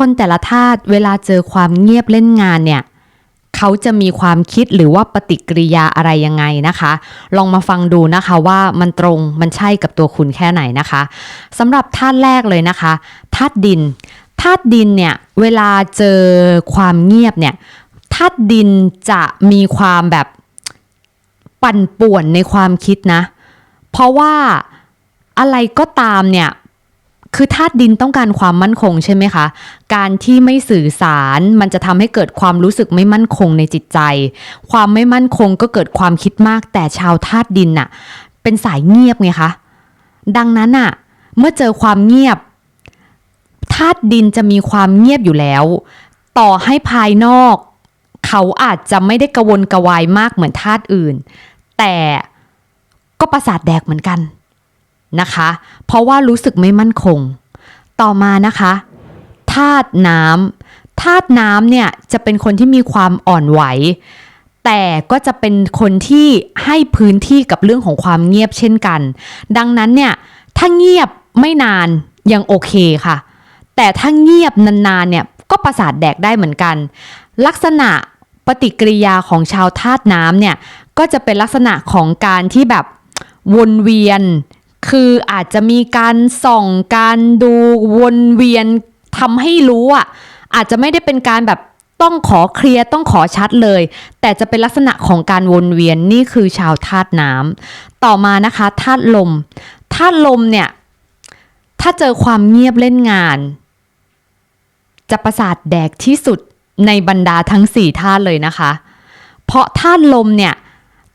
คนแต่ละธาตุเวลาเจอความเงียบเล่นงานเนี่ยเขาจะมีความคิดหรือว่าปฏิกิริยาอะไรยังไงนะคะ ลองมาฟังดูนะคะว่ามันตรงมันใช่กับตัวคุณแค่ไหนนะคะสำหรับธาตุแรกเลยนะคะธาตุดินธาตุดินเนี่ยเวลาเจอความเงียบเนี่ยธาตุดินจะมีความแบบปั่นป่วนในความคิดนะ เพราะว่าอะไรก็ตามเนี่ย คือธาตุดินต้องการความมั่นคงใช่ไหมคะ การที่ไม่สื่อสารมันจะทำให้เกิดความรู้สึกไม่มั่นคงในจิตใจ ความไม่มั่นคงก็เกิดความคิดมาก แต่ชาวธาตุดินน่ะ เป็นสายเงียบไงคะ ดังนั้นน่ะ เมื่อเจอความเงียบธาตุดินจะมีความเงียบอยู่แล้ว ต่อให้ภายนอก เขาอาจจะไม่ได้กระวนกระวายมากเหมือนธาตุอื่น แต่ก็ประสาทแดกเหมือนกัน นะคะ เพราะว่ารู้สึกไม่มั่นคง ต่อมานะคะธาตุน้ำธาตุน้ำเนี่ยจะเป็นคนที่มีความอ่อนไหว แต่ก็จะเป็นคนที่ให้พื้นที่กับเรื่องของความเงียบเช่นกัน ดังนั้นเนี่ยถ้าเงียบไม่นานยังโอเคค่ะ แต่ถ้าเงียบนานๆเนี่ยก็ประสาทแดกได้เหมือนกัน ลักษณะปฏิกิริยาของชาวธาตุน้ำเนี่ยก็จะเป็นลักษณะของการที่แบบวนเวียน คืออาจจะมีการส่องการดูวนเวียนทำให้รู้อะอาจจะไม่ได้เป็นการแบบต้องขอเคลียร์ต้องขอชัดเลย แต่จะเป็นลักษณะของการวนเวียนนี่คือชาวธาตุน้ำต่อมานะคะธาตุลมธาตุลมเนี่ยถ้าเจอความเงียบเล่นงาน จะประสาทแดกที่สุดในบรรดาทั้งสี่ธาตุเลยนะคะ เพราะธาตุลมเนี่ย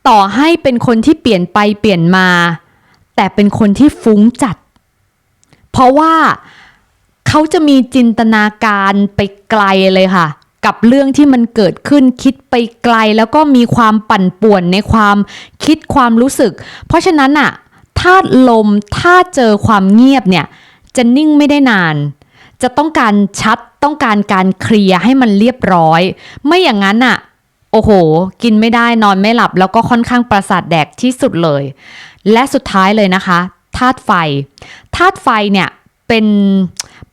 ต่อให้เป็นคนที่เปลี่ยนไปเปลี่ยนมา แต่เป็นคนที่ฟุ้งจัด เพราะว่าเขาจะมีจินตนาการไปไกลเลยค่ะ กับเรื่องที่มันเกิดขึ้นคิดไปไกล แล้วก็มีความปั่นป่วนในความคิดความรู้สึก เพราะฉะนั้นอะธาตุลมถ้าเจอความเงียบเนี่ยจะนิ่งไม่ได้นาน จะต้องการชัดต้องการการเคลียร์ให้มันเรียบร้อย ไม่อย่างนั้นอะโอ้โห กินไม่ได้นอนไม่หลับ แล้วก็ค่อนข้างประสาทแดกที่สุดเลย และสุดท้ายเลยนะคะธาตุไฟธาตุไฟเนี่ยเป็น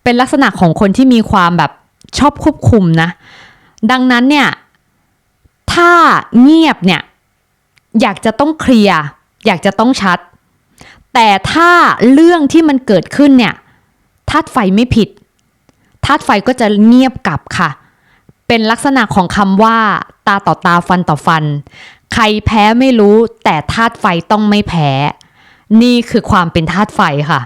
เป็นลักษณะของคนที่มีความแบบชอบควบคุมนะ ดังนั้นเนี่ยถ้าเงียบเนี่ยอยากจะต้องเคลียร์อยากจะต้องชัด แต่ถ้าเรื่องที่มันเกิดขึ้นเนี่ยธาตุไฟไม่ผิดธาตุไฟก็จะเงียบกลับค่ะ เป็นลักษณะของคำว่า ตาต่อตาฟันต่อฟัน ใครแพ้ไม่รู้แต่ธาตุไฟต้องไม่แพ้ นี่คือความเป็นธาตุไฟค่ะ